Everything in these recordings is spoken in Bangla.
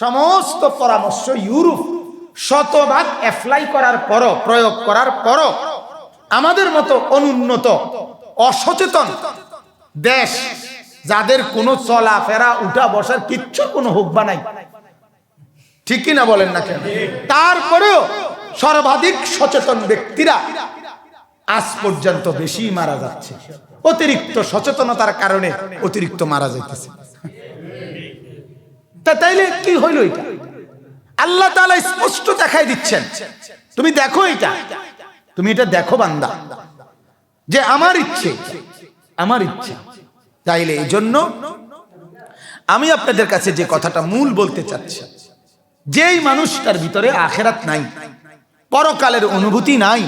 সমস্ত পরামর্শ ইউরোপ শতভাগ অ্যাপ্লাই করার পরও, প্রয়োগ করার পরও আমাদের মতো অনুন্নত, অসচেতন দেশ যাদের কোনো চলাফেরা উঠা বসার কিচ্ছু কোনো হুকবা নাই। ঠিক কিনা বলেন না কেন? তারপরেও সর্বাধিক সচেতন ব্যক্তিরা আজ পর্যন্ত বেশি মারা যাচ্ছে। অতিরিক্ত সচেতনতার কারণে অতিরিক্ত মারা যাইতেছে। তা তাইলে কি হইল এটা? আল্লাহ তাআলা স্পষ্ট দেখাই দিচ্ছেন। তুমি দেখো এটা। তুমি এটা দেখো বান্দা। যে আমার ইচ্ছে আমার ইচ্ছে। তাইলে এই জন্য আমি আপনাদের কাছে যে কথাটা মূল বলতে চাচ্ছি, যেই মানুষটার ভিতরে আখেরাত নাই, পরকালের অনুভূতি নাই,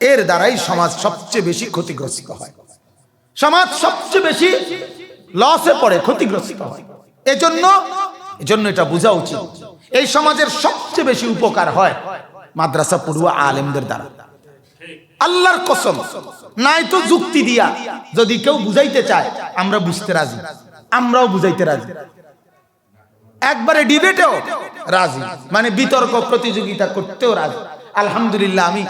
এর দ্বারাই সমাজ সবচেয়ে বেশি ক্ষতিগ্রস্ত হয়। সমাজ সবচেয়ে বেশি লসে পড়ে, ক্ষতিগ্রস্ত হয়। এজন্য এজন্য এটা বোঝা উচিত। এই সমাজের সবচেয়ে বেশি উপকার হয় মাদ্রাসা পড়ুয়া আলেমদের দ্বারা। আল্লাহর কসম, নাই তো যুক্তি দিয়া যদি কেউ বুঝাইতে চায়, আমরা বুঝতে রাজি। আমরাও বুঝাইতে রাজি। একবারে ডিবেটেও রাজি মানে বিতর্ক, প্রতিযোগিতা করতেও রাজি। আলহামদুলিল্লাহ, আমি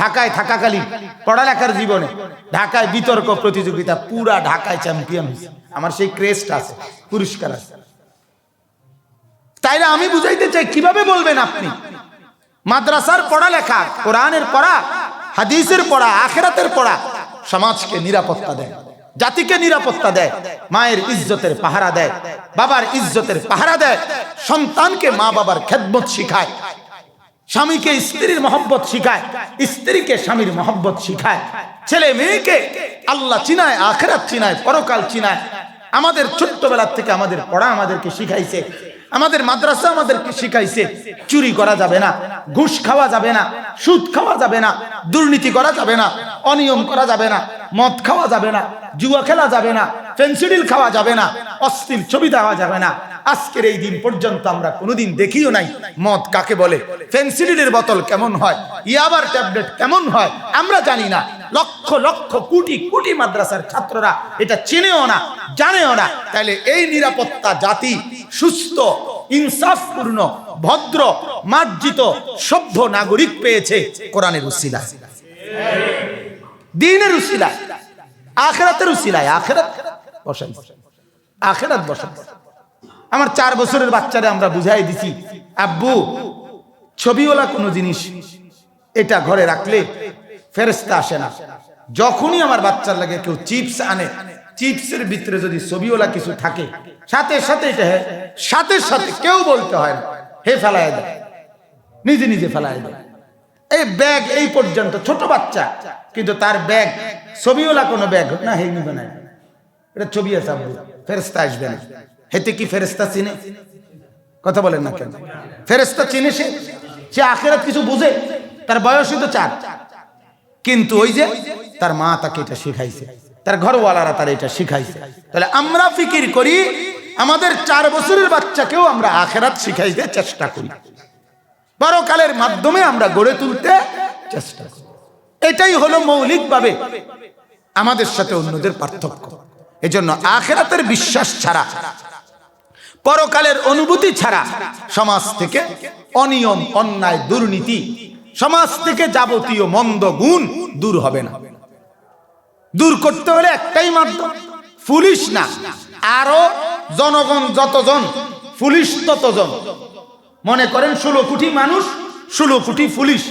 ঢাকায় থাকাকালীন পড়ালেখার জীবনে ঢাকায় বিতর্ক, প্রতিযোগিতা, পুরা ঢাকায় চ্যাম্পিয়ন হয়েছে। আমার সেই ক্রেস্ট আছে, পুরস্কার আছে। তাইলে আমি বুঝাইতে চাই, কীভাবে বলবেন আপনি? মাদ্রাসার পড়ালেখা কোরআনের পড়া, হাদিসের পড়া, আখেরাতের পড়া, সমাজকে নিরাপত্তা দেয়, জাতিকে নিরাপত্তা দেয়, মায়ের ইজ্জতের পাহারা দেয়, বাবার ইজ্জতের পাহারা দেয়, সন্তানকে মা বাবার খেদমত শিখায়, স্বামীকে স্ত্রীর মহব্বত শিখায়, স্ত্রীকে স্বামীর মহব্বত শিখায়, ছেলে মেয়েকে আল্লাহ চিনায়, আখেরাত চিনায়, পরকাল চিনায়, আমাদের ছোট্টবেলার থেকে আমাদের পড়া আমাদেরকে শিখাইছে আমাদের মাদ্রাসা আমাদেরকে শিখাইছে? চুরি করা যাবে না, ঘুষ খাওয়া যাবে না, সুদ খাওয়া যাবে না, দুর্নীতি করা যাবে না, অনিয়ম করা যাবে না, মদ খাওয়া যাবে না, জুয়া খেলা যাবে না, ফেন্সিডিল খাওয়া যাবে না অস্থির ছবি দেওয়া যাবে না। আজকের এই দিন পর্যন্ত আমরা কোনোদিন দেখিও নাই মদ কাকে বলে, ফেন্সিডিলের বোতল কেমন হয়, ইয়াবার ট্যাবলেট কেমন হয়, আমরা জানি না। লক্ষ লক্ষ, কোটি কোটি মাদ্রাসার ছাত্ররা এটা চেনেও না, জানেও না। তাহলে এই নিরাপত্তা জাতি সুস্থ, ইনসাফপূর্ণ, ভদ্র, মার্জিত, সভ্য নাগরিক পেয়েছে কোরআনের উসিলায়। দিনের উসিলায়, আখেরাতের উসিলায়, আখেরাত বসাই আখেরাত বসাই আমার চার বছরের বাচ্চারে আমরা বুঝাই দিছি, আব্বু, ছবিওয়ালা কোনো জিনিস এটা ঘরে রাখলে ফেরেস্তা আসে না। যখনই আমার বাচ্চার লাগে কেউ চিপস আনে চিপসের ভিতরে যদি ছবিওয়ালা কিছু থাকে, সাথে সাথে এটা সাথে সাথে কেউ বলতে হয় না, হে ফেলায় দেয় নিজে নিজে ফেলায় দেয় এই ব্যাগ এই পর্যন্ত, ছোট বাচ্চা, কিন্তু তার ব্যাগ, ছবিওয়ালা কোনো ব্যাগ না হে নিবে না। এটা ছবি আছে আব্বু ফেরেস্তা আসবে না। হেতে কি ফেরেস্তা চিনে? কথা বলেন না কেন? ফেরেস্তা চিনে সে? সে আখেরাত কিছু বুঝে? তার বয়সই তো চার। কিন্তু ওই যে, তার মা তাকে এটা শিখাইছে। তার ঘরওয়ালারা তার এটা শিখাইছে। তাহলে আমরা ফিকির করি, আমাদের চার বছরের বাচ্চাকেও আমরা আখেরাত শিখাইতে চেষ্টা করি। পরকালের মাধ্যমে আমরা গড়ে তুলতে চেষ্টা করি। এটাই হলো মৌলিকভাবে আমাদের সাথে অন্যদের পার্থক্য। এজন্য আখেরাতের বিশ্বাস ছাড়া, পরকালের অনুভূতি ছাড়া সমাজ থেকে অনিয়ম, অন্যায়, দুর্নীতি, সমাজ থেকে যাবতীয় মন্দ গুণ দূর হবে না। দূর করতে হলে একটাই মাধ্যম, পুলিশ না। আরও জনগণ যতজন, পুলিশ ততজন। মনে করেন ষোলো কোটি মানুষ, ষোলো কোটি পুলিশ।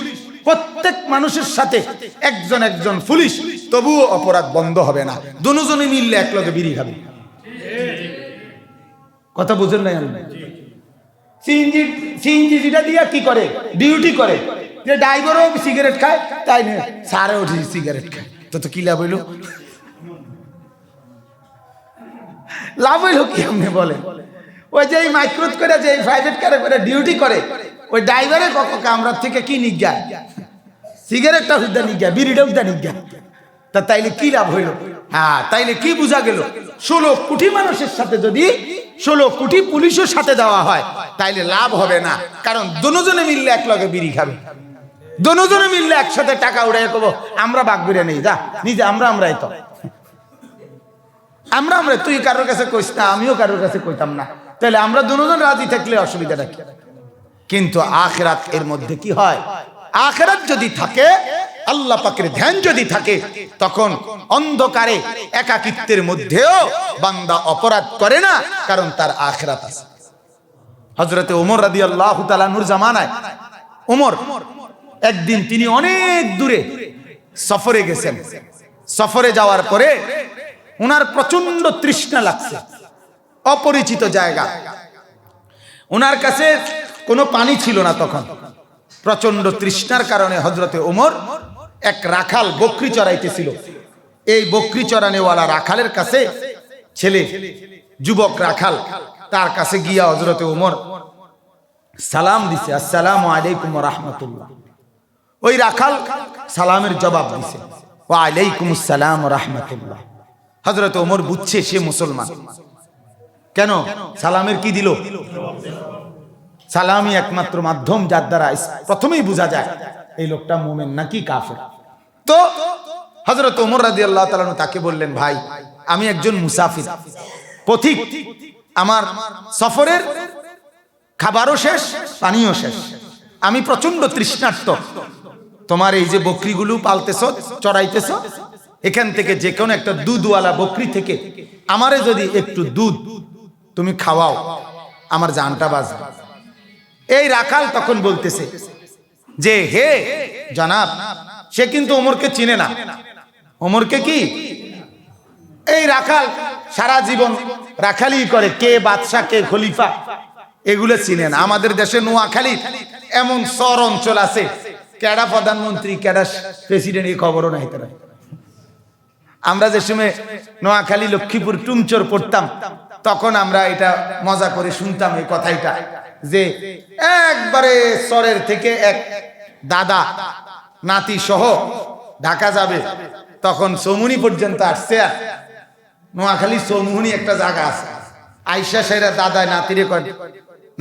প্রত্যেক মানুষের সাথে একজন একজন পুলিশ, তবুও অপরাধ বন্ধ হবে না। দুজনে মিললে এক লগে বিড়ি খাবে। কথা বুঝেন আমি সিএনজি সিএনজি যেটা দিয়া কি করে? ডিউটি করে। যে ড্রাইভারও সিগারেট খায়, তাই না সারে উঠে সিগারেট খায়। তো তো কি লাভ হইল? লাভ হইল কি আপনি বলে ওই যে এই মাইক্রোত করে যে প্রাইভেট কারে করে ডিউটি করে, ওই ড্রাইভারে কত কামরার থেকে কি নিজ্ঞা সিগারেটটা হুদ্দা নিজ্ঞা বিড়িটা হুদ্দা নিজ্ঞা তা তাইলে কি লাভ হইল? হ্যাঁ তাইলে কি বোঝা গেল? ষোলো কোটি মানুষের সাথে যদি ষোলো কোটি পুলিশের সাথে দেওয়া হয়, তাইলে লাভ হবে না। কারণ দুজনে মিললে এক লগে বিড়ি খাবে। দুজনে মিললে একসাথে টাকা উড়াই কব, আমরা বাঘ বেড়ে নেই, যা, নিজে আমরা আমরাই তো। আমরা আমরা তুই কারোর কাছে কইস না, আমিও কারোর কাছে কইতাম না। তাহলে আমরা দুজন রাজি থাকলে অসুবিধাটা কি? কিন্তু আখেরাত এর মধ্যে কি হয়? আখেরাত যদি থাকে, আল্লাহ পাকের ধ্যান যদি থাকে, তখন অন্ধকারে একাকিত্বের মধ্যেও বান্দা অপরাধ করে না, কারণ তার আখেরাত আছে। হজরতে ওমর রাদি আল্লাহ তালানুর জামানায়, ওমর একদিন তিনি অনেক দূরে সফরে গেছেন। সফরে যাওয়ার পরে ওনার প্রচণ্ড তৃষ্ণা লাগছে। অপরিচিত জায়গা। ওনার কাছে কোনো পানি ছিল না তখন। প্রচণ্ড তৃষ্ণার কারণে হজরতে ওমর এক রাখাল বকরি চড়াইতেছিল। এই বকরি চড়ানেওয়ালা রাখালের কাছে ছেলে, যুবক রাখাল, তার কাছে গিয়া হজরতে ওমর সালাম দিছে, আসসালামু আলাইকুম রহমতুল্লাহ। ওই রাখাল সালামের জবাব দিছে। ও আলাইকুম আসসালাম রহমতুল্লাহ। হজরত ওমর বুঝছে সে মুসলমান। কেন? সালামের কি দিল? সালামই একমাত্র মাধ্যম যার দ্বারা প্রথমেই বোঝা যায়, এই লোকটা মোমেন নাকি কাফের। তো হজরত ওমর রাজি আল্লাহ তাকে বললেন, ভাই, আমি একজন মুসাফির। পথিক। আমার সফরের খাবারও শেষ, পানিও শেষ। আমি প্রচণ্ড তৃষ্ণার্ত। তোমার এই যে বকরিগুলো পালতেছ, চড়াইতেছ, এখান থেকে যে কোনো একটা দুধওয়ালা বকরি থেকে আমারে যদি একটু দুধ তুমি খাওয়াও, আমার জানটা বাঁচবে। এই রাখাল তখন বলতেছে যে, হে জনাব, সে কিন্তু ওমরকে চিনে না। ওমরকে কি? এই রাখাল সারা জীবন রাখালি করে, কে বাদশাহ, কে খলিফা, এগুলো চিনেন আমাদের দেশে নোয়াখালী এমন সর অঞ্চল আছে কেডা প্রধানমন্ত্রী, কেডা প্রেসিডেন্ট এই খবরও নাই তারা। আমরা যে সময় নোয়াখালী, লক্ষ্মীপুর টুমচোর পড়তাম, তখন আমরা এটা মজা করে শুনতাম এই কথাইটা, যে একবারে সরের থেকে এক দাদা, নাতি সহ ঢাকা যাবে, তখন সমুনি পর্যন্ত আসছে আর নোয়াখালী সমুহনি একটা জায়গা আছে। আইসা সেরা দাদা নাতিরে কয়,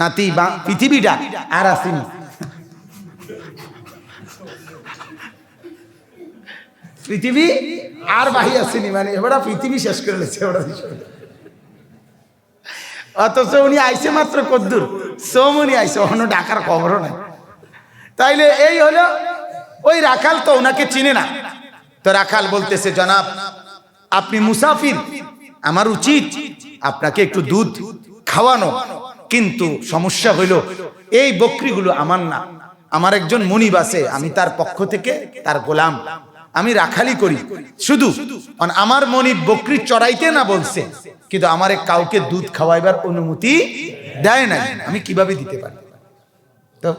নাতি, বা, পৃথিবীটা আর আসেনি। পৃথিবী আর বাহি আসেনি মানে এবার পৃথিবী শেষ করে লেছে অথচ উনি আইসে মাত্র কদ্দুর। সোমনি আইসে অন্য ডাকার খবরও নাই। তাইলে এই হলো, ওই রাখাল তো ওনাকে চিনে না। তো রাখাল বলতেছে, জনাব, আপনি মুসাফির। আমার উচিত আপনাকে একটু দুধ খাওয়ানো। কিন্তু সমস্যা হইল, এই বকরিগুলো আমার না। আমার একজন মনিব আছে, আমি তার পক্ষ থেকে তার গোলাম। আমি রাখালি করি। শুধু আমার মনিব বকরি চড়াইতে না বলছে, কিন্তু আমার কাউকে দুধ খাওয়াইবার অনুমতি দেয় না আমি কীভাবে দিতে পারি? তো,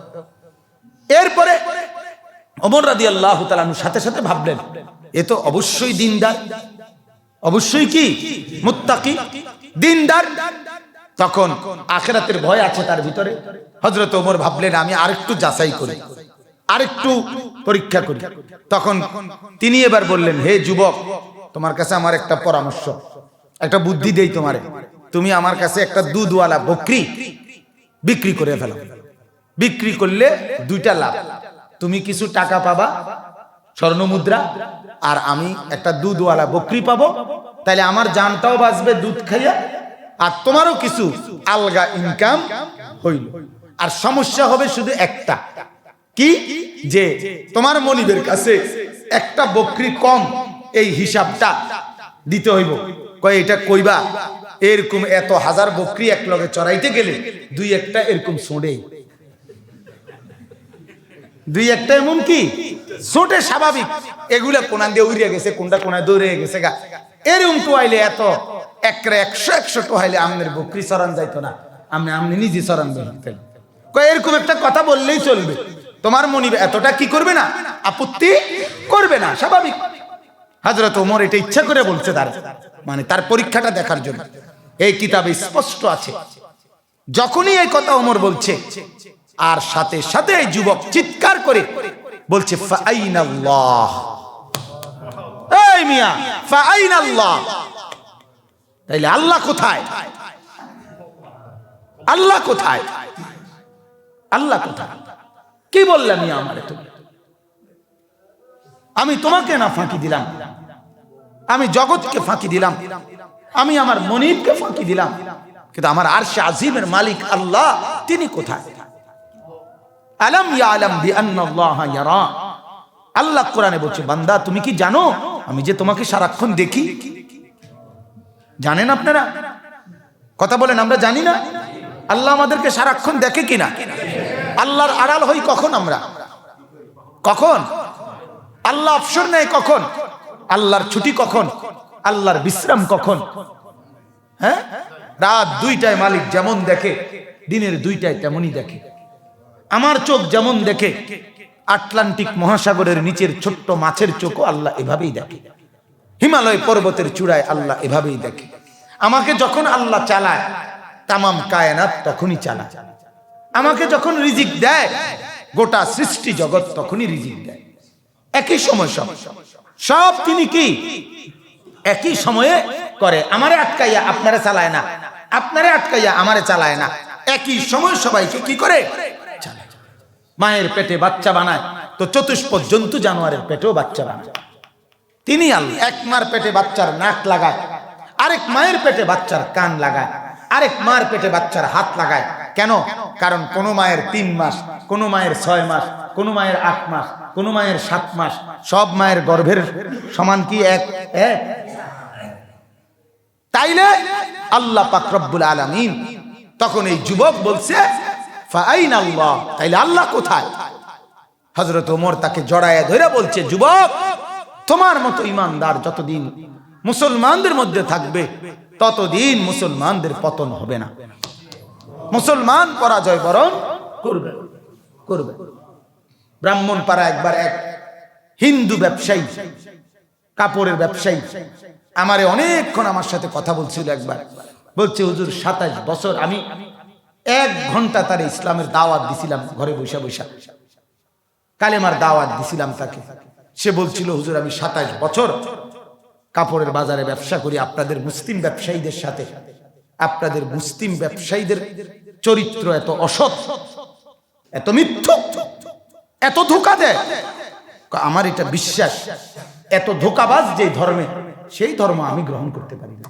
এরপরে অমর রাদি আল্লাহ তালানুর সাথে সাথে ভাবলেন, এ তো অবশ্যই দিনদার। অবশ্যই কি? মুত্তাকি। দিনদার। তখন আখেরাতের ভয় আছে তার ভিতরে। হজরত ওমর ভাবলেন, আমি আরেকটু যাচাই করি। আরেকটু পরীক্ষা করি। তখন তিনি এবার বললেন, হে যুবক, তোমার কাছে আমার একটা পরামর্শ, একটা বুদ্ধি দেই তোমারে। তুমি আমার কাছে একটা দুধওয়ালা বকরি বিক্রি করে ফেলো। বিক্রি করলে দুইটা লাভ। তুমি কিছু টাকা পাবা, স্বর্ণ মুদ্রা, আর আমি একটা দুধওয়ালা বকরি পাবো। তাহলে আমার জানটাও বাঁচবে দুধ খাইয়া, আর তোমারও কিছু আলগা ইনকাম হইল। আর সমস্যা হবে শুধু একটা কি? যে তোমার মনিবের কাছে একটা বকরি কম, এই হিসাবটা দিতে হইব। কয়, এটা কইবা? এরকম এত হাজার বকরি এক লগে চড়াইতে গেলে দুই একটা এরকম সোঁড়ে। দুই একটা এমন কি? ছোটে স্বাভাবিক। এগুলা কোনান দিয়ে উড়িয়ে গেছে, কোনটা কোনায় দৌড়ে গেছে গা। এরকম টোয়াইলে এত, একরে একশো একশো টোয়াইলে আমনের বকরি চরান যাইতো না। আপনি আপনি নিজে চরান বেরোতেন এরকম একটা কথা বললেই চলবে। তোমার মনিব এতটা কি করবে না? আপত্তি করবে না, স্বাভাবিক। হাজরত ওমর এটা ইচ্ছা করে বলছে তার মানে তার পরীক্ষাটা দেখার জন্য। এই কিতাবে স্পষ্ট আছে। যখনই এই কথা ওমর বলছে, আর সাথে সাথে এই যুবক চিৎকার করে বলছে তাইলে আল্লাহ কোথায়? আল্লাহ কোথায়? আল্লাহ কোথায়? কি বললাম আমারে তুমি? আমি তোমাকে না ফাঁকি দিলাম। আমি জগৎকে ফাঁকি দিলাম। আমি আমার মনিবকে ফাঁকি দিলাম। কিন্তু আমার আরশে আজিমের মালিক আল্লাহ, তিনি কোথায়? আলম ইয়ারা। আল্লাহ কোরআনে বলছে, বান্দা, তুমি কি জানো? আমি যে তোমাকে সারাক্ষণ দেখি। জানেন আপনারা? কথা বলেন, আমরা জানি না। আল্লাহ আমাদেরকে সারাক্ষণ দেখে কিনা? আল্লাহর আড়াল হই কখন আমরা? কখন? আল্লাহ অবসর নেয় কখন? আল্লাহর ছুটি কখন? আল্লাহর বিশ্রাম কখন? হ্যাঁ? রাত দুইটায় মালিক যেমন দেখে, দিনের দুইটায় তেমনই দেখে। আমার চোখ যেমন দেখে, আটলান্টিক মহাসাগরের নিচের ছোট্ট মাছের চোখও আল্লাহ এভাবেই দেখে। হিমালয় পর্বতের চূড়ায় আল্লাহ এভাবেই দেখে। আমাকে যখন আল্লাহ চালায়, তামাম কায়নাত তখনই চালা চালায়। আমাকে যখন রিজিক দেয়, গোটা সৃষ্টি জগৎ তখনই রিজিক দেয়। একই সময় সব। সব তিনি কি? একই সময়ে করে। আমারে আটকাইয়া আপনারে চালায় না। আপনারে আটকাইয়া আমারে চালায় না। একই সময় সবাইকে কি করে? মায়ের পেটে বাচ্চা বানায়। তো চতুষ্প জন্তু জানোয়ারের পেটেও বাচ্চা বানায়। তিনি আল্লাহ। এক মার পেটে বাচ্চার নাক লাগায়। আরেক মায়ের পেটে বাচ্চার কান লাগায়। আরেক মার পেটে বাচ্চার হাত লাগায়। কেন? কারণ কোন মায়ের তিন মাস, কোন মায়ের ছয় মাস, কোন মায়ের আট মাস, কোন মায়ের সাত মাস, সব মায়ের গর্ভের সমান কি এক? তাইলে আল্লাহ পাক রব্বুল আলামিন তখন এই যুবক বলছে তাইলে আল্লাহ কোথায়? হজরত ওমর তাকে জড়ায় ধরে বলছে, যুবক, তোমার মতো ইমানদার যতদিন মুসলমানদের মধ্যে থাকবে, ততদিন মুসলমানদের পতন হবে না। মুসলমান পরাজয় বরণ করবে করবে। ব্রাহ্মণ পাড়া একবার এক হিন্দু ব্যবসায়ী, কাপড়ের ব্যবসায়ী, আমারে অনেকক্ষণ আমার সাথে কথা বলছিল একবার। বলছে, হুজুর, সাতাশ বছর আমি এক ঘণ্টা তার ইসলামের দাওয়াত দিছিলাম ঘরে বৈশা বৈশা কালেমার দাওয়াত দিছিলাম তাকে। সে বলছিল, হুজুর, আমি সাতাশ বছর কাপড়ের বাজারে ব্যবসা করি আপনাদের মুসলিম ব্যবসায়ীদের সাথে। আপনাদের মুসলিম ব্যবসায়ীদের চরিত্র এত অসৎ, এত মিথ্যুক, এত ধোকা দেয়। আমার এটা বিশ্বাস। এত ধোকাবাজ যে ধর্মে, সেই ধর্ম আমি গ্রহণ করতে পারি না।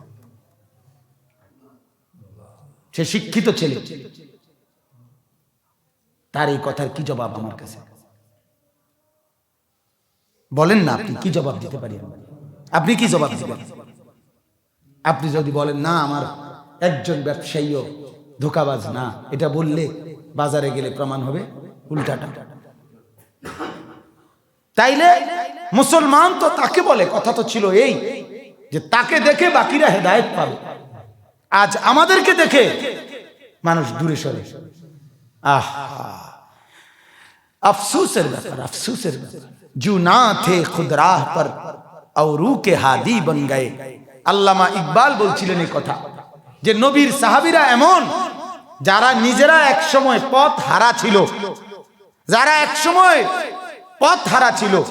সে শিক্ষিত ছেলে। তার এই কথার কি জবাব আমার কাছে? বলেন না আপনি, কি জবাব দিতে পারি আপনি কি জবাব দিবেন? আপনি যদি বলেন, না, আমার একজন ব্যবসায়ীও ধোকাবাজ না। এটা বললে বাজারে গেলে প্রমাণ হবে উল্টাটা। তাইলে মুসলমান তো তাকে বলে, কথা তো ছিল এই, যে তাকে দেখে বাকিরা হেদায়ত পাবে। আজ আমাদেরকে দেখে মানুষ দূরে সরে। আফসুসের ব্যাপার আফসুসের ব্যাপার। জু না থে খুদরাহ পর আউরুকে হাদি বন গায়ে। আল্লামা ইকবাল বলছিলেন এই কথা। যে নবীর সাহাবিরা এমন, যারা নিজেরা এক সময় পথ হারা ছিল। যারা এক সময় পথ হারা ছিল।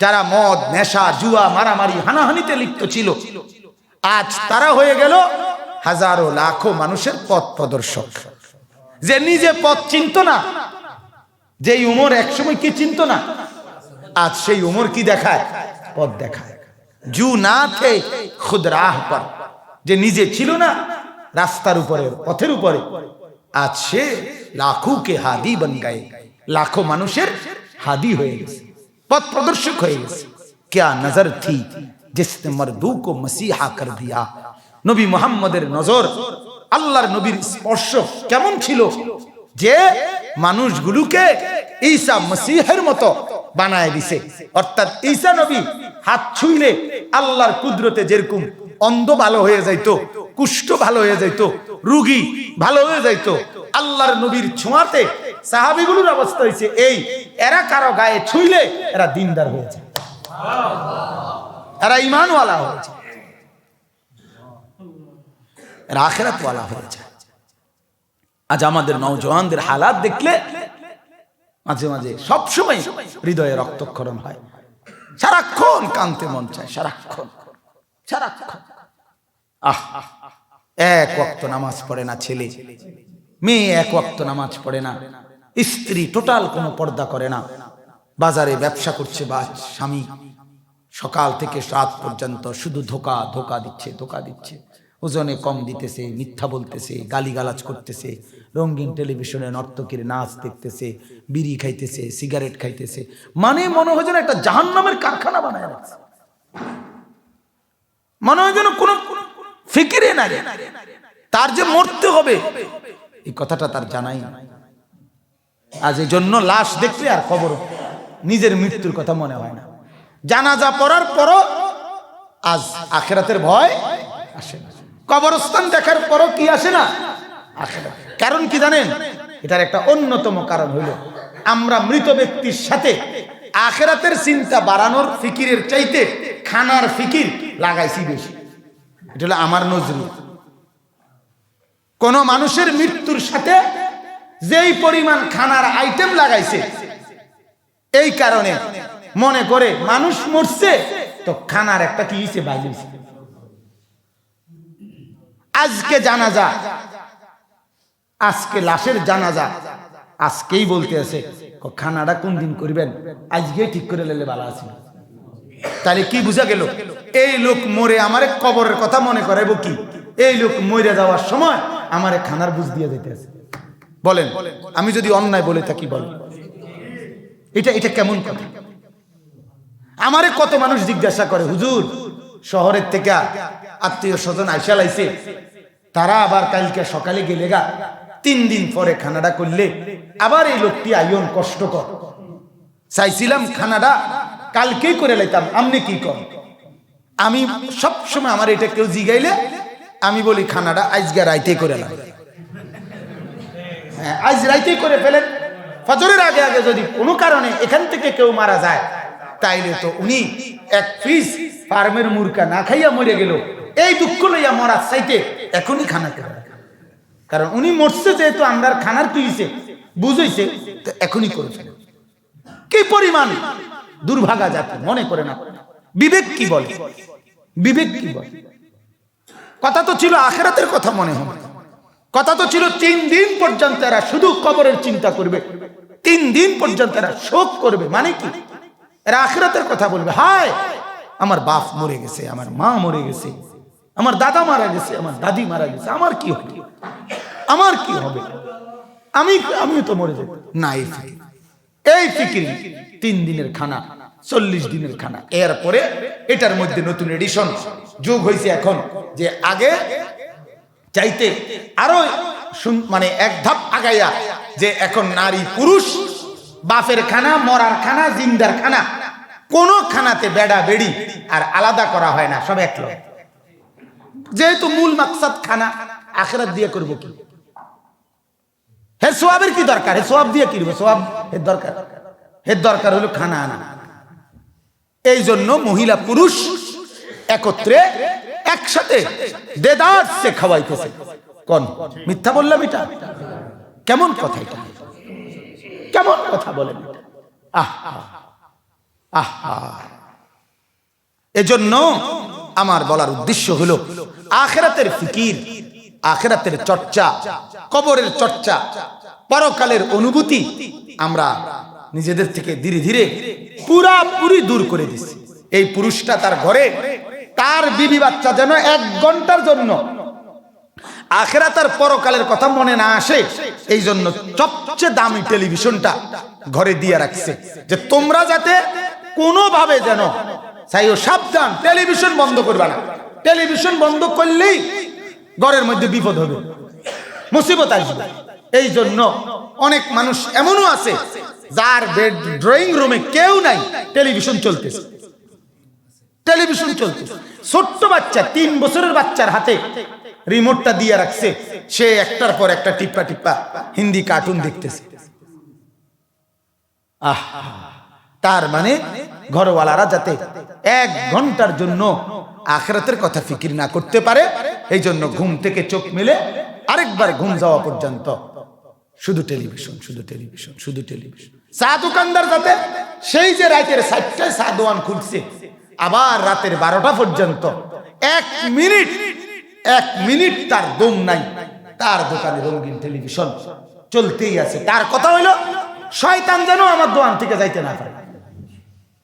যারা মদ, নেশা, জুয়া, মারামারি, হানাহানিতে লিপ্ত ছিল। আজ তারা হয়ে গেল হাজারো, লাখো মানুষের পথ প্রদর্শক। যে নিজে পথ চিনত না, যেই উমর একসময় কি চিনত না, আজ সেই উমর কি দেখায়? পথ দেখায়। জু না থে খুদ রাহ পর। যে নিজে ছিল না রাস্তার উপরে পথের উপরে আজ সে লাখো কে হাদি বন গায়ে লাখো মানুষের হাদি হয়ে গেছে পথ প্রদর্শক হয়ে গেছে क्या नजर थी जिसने मर्दू को मसीहा कर दिया নবী মোহাম্মদের নজর আল্লাহর নবীর স্পর্শ কেমন ছিল যে মানুষগুলোকে ঈসা মসিহের মতো বানায় দিছে অর্থাৎ ঈসা নবী হাত ছুঁইলে আল্লাহর কুদরতে যেরকম অন্ধ ভালো হয়ে যাইতো, কুষ্ঠ ভালো হয়ে যাইতো, রুগী ভালো হয়ে যাইতো। আল্লাহর নবীর ছোঁয়াতে সাহাবিগুলোর অবস্থা হয়েছে এই, এরা কারও গায়ে ছুঁইলে এরা দিনদার হয়ে যায়। এরা ইমানওয়ালা হয়ে যায়। আজ আমাদের নওজওয়ানদের হালাত দেখলে মাঝে মাঝে সবসময় হৃদয়ে রক্তক্ষরণ হয়। সারাক্ষণ কানতে মন চায়, সারাক্ষণ। সারাক্ষণ আহ, এক ওয়াক্ত নামাজ পড়ে না ছেলে। মেয়ে এক ওয়াক্ত নামাজ পড়ে না। স্ত্রী টোটাল কোনো পর্দা করে না। বাজারে ব্যবসা করছে বা স্বামী। সকাল থেকে রাত পর্যন্ত শুধু ধোকা ধোকা দিচ্ছে ধোকা দিচ্ছে। ওজনে কম দিতেছে, মিথ্যা বলতেছে, গালিগালাজ করতেছে। রঙিন টেলিভিশনে নর্তকীর নাচ দেখতেছে, বিড়ি খাইতেছে, সিগারেট খাইতেছে। মানে মনে হয় যেন একটা জাহান্নামের কারখানা বানায় রাখছে। মনে হয় যেন কোনো ফিকিরে না রে। তার যে মরতে হবে, এই কথাটা তার জানাই আজ এই জন্য লাশ দেখলে আর খবর, নিজের মৃত্যুর কথা মনে হয় না। জানাজা পড়ার পরও আজ আখেরাতের ভয় আসে না। কবরস্থান দেখার পরও কি আসে না। কারণ কি জানেন? এটার একটা অন্যতম কারণ হইল, আমরা মৃত ব্যক্তির সাথে আখেরাতের চিন্তা বাড়ানোর ফিকিরের চাইতে খানার ফিকির লাগাইছি বেশি। এটা হলো আমার নজরুল। কোন মানুষের মৃত্যুর সাথে যেই পরিমাণ খানার আইটেম লাগাইছে, এই কারণে মনে করে মানুষ মরছে, তো খানার একটা কি বাইরে হইছে। আজকে জানাজা, আজকে লাশের জানাজা, আজকেই বলতে আছে খানাটা কোন দিন করবেন? আজকেই ঠিক করে লেলে ভালো আছে। তাহলে কি বুঝা গেল? এই লোক মরে আমারে কবরের কথা মনে করাইব কি? এই লোক মরে যাওয়ার সময় আমারে খানার বুঝ দিয়ে যেতে আছে বলেন, আমি যদি অন্যায় বলে থাকি, বলেন। এটা এটা কেমন কথা? আমারে কত মানুষ জিজ্ঞাসা করে, হুজুর, শহরের থেকে আত্মীয় স্বজন আইসা লাইছে। তারা আবার কালকে সকালে গেলে গা, তিন দিন পরে খানাটা করলে আবার এই লোকটি আইন কষ্টকর চাইছিলাম খানাটা কালকেই করে লাইতাম? আপনি কি কর আমি সব সময় আমার এটা কেউ জিগাইলে আমি বলি খানাটা আজকে রাইতে করে হ্যাঁ, আজ রাইতেই করে ফেলেন। ফজরের আগে আগে যদি কোনো কারণে এখান থেকে কেউ মারা যায় তাইলে তো উনি এক পিস ফার্মের মুরকা না খাইয়া মরে গেল। এই দুঃখ লইয়া মরার চাইতে এখনই খানা খেয়ে কারণ উনি মরছে যেহেতু আমরা খানার কি বুঝেছে তো এখনই করে ফেলে কি পরিমাণ? দুর্ভাগা জাতি, মনে করে না। বিবেক কি বলে? বিবেক কি বলে? কথা তো ছিল আখেরাতের কথা মনে হয়। কথা তো ছিল তিন দিন পর্যন্ত এরা শুধু কবরের চিন্তা করবে। তিন দিন পর্যন্ত এরা শোক করবে। মানে কি? এরা আখেরাতের কথা বলবে। হায়, আমার বাপ মরে গেছে, আমার মা মরে গেছে, আমার দাদা মারা গেছে, আমার দাদি মারা গেছে, আমার কি হবে? আমার কি হবে? আমি, আমিও তো মরে যাব। না, এই এই ফিকির, তিন দিনের খানা, চল্লিশ দিনের খানা এরপরে এটার মধ্যে নতুন এডিশন যোগ হয়েছে এখন, যে আগে চাইতে আরও মানে এক ধাপ আগাইয়া যে এখন নারী পুরুষ, বাপের খানা, মরার খানা, জিন্দার খানা, কোন খানাতে বেড়া বেড়ি আর আলাদা করা হয় না, সব এক। যেহেতু মূল মাকসাদ খানা, আখেরাত দিয়ে করব কি হে সোয়াবের কি দরকার? হে সোয়াব দিয়ে কিনবো সোয়াব এর দরকার। এর দরকার হলো খানা আনা। এই জন্য মহিলা পুরুষ একত্রে একসাথে দেদার সে খাওয়াইতেছে। কোন, মিথ্যা বললাম এটা? কেমন কথা এটা? কেমন কথা বলেন এজন্য আমার বলার উদ্দেশ্য হলো আখেরাতের ফিকির, আখেরাতের চর্চা কবরের চর্চা, পরকালের অনুভূতি আমরা নিজেদের থেকে ধীরে ধীরে পুরাপুরি দূর করে দিচ্ছি। এই পুরুষটা তার ঘরে, তার বিবি বাচ্চা যেন এক ঘণ্টার জন্য আখেরা তার পরকালের কথা মনে না আসে, এই জন্য সবচেয়ে দামি টেলিভিশনটা ঘরে দিয়ে রাখছে যে তোমরা যাতে কোনোভাবে যেন চাই ও সাবধান টেলিভিশন বন্ধ করবে না। টেলিভিশন বন্ধ করলেই ঘরের মধ্যে বিপদ হবে। মুসিবত আসবে এই জন্য অনেক মানুষ এমনও আছে যার বেড ড্রয়িং রুমে কেউ নাই টেলিভিশন চলতেছে। টেলিভিশন চলতেছে। ছোট্ট বাচ্চা, তিন বছরের বাচ্চার হাতে রিমোটটা দিয়ে রাখছে। সে একটার পর একটা টিপ্পা টিপ্পা হিন্দি কার্টুন দেখতেছে। আহ, তার মানে ঘরওয়ালারা যাতে এক ঘণ্টার জন্য আখরাতের কথা ফিকির না করতে পারে, এই জন্য ঘুম থেকে চোখ মেলে আরেকবার ঘুম যাওয়া পর্যন্ত। শুধু টেলিভিশন শুধু টেলিভিশন শুধু টেলিভিশন। চা দোকানদার যাতে সেই যে রাতের সাতটায় চা দোয়ান খুলছে আবার রাতের বারোটা পর্যন্ত। এক মিনিট এক মিনিট তার দম নাই। তার দোকানে রঙিন টেলিভিশন চলতেই আছে। তার কথা হইল, শয়তান যেন আমার দোকান থেকে যাইতে না পারে।